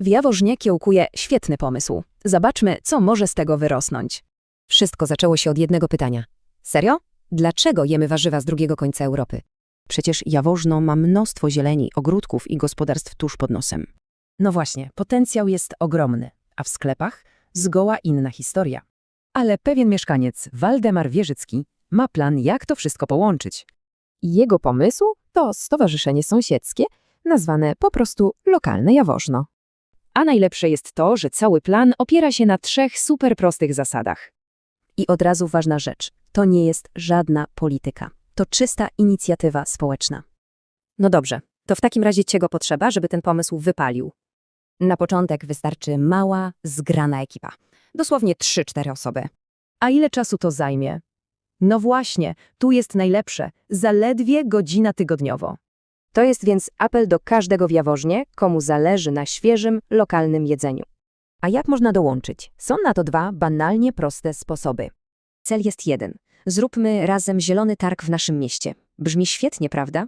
W Jaworznie kiełkuje świetny pomysł. Zobaczmy, co może z tego wyrosnąć. Wszystko zaczęło się od jednego pytania. Serio? Dlaczego jemy warzywa z drugiego końca Europy? Przecież Jaworzno ma mnóstwo zieleni, ogródków i gospodarstw tuż pod nosem. No właśnie, potencjał jest ogromny, a w sklepach zgoła inna historia. Ale pewien mieszkaniec, Waldemar Wierzycki, ma plan, jak to wszystko połączyć. Jego pomysł to stowarzyszenie sąsiedzkie, nazwane po prostu lokalne Jaworzno. A najlepsze jest to, że cały plan opiera się na trzech super prostych zasadach. I od razu ważna rzecz. To nie jest żadna polityka. To czysta inicjatywa społeczna. No dobrze, to w takim razie czego potrzeba, żeby ten pomysł wypalił? Na początek wystarczy mała, zgrana ekipa. Dosłownie 3-4 osoby. A ile czasu to zajmie? No właśnie, tu jest najlepsze. Zaledwie godzina tygodniowo. To jest więc apel do każdego w Jaworznie, komu zależy na świeżym, lokalnym jedzeniu. A jak można dołączyć? Są na to dwa banalnie proste sposoby. Cel jest jeden. Zróbmy razem zielony targ w naszym mieście. Brzmi świetnie, prawda?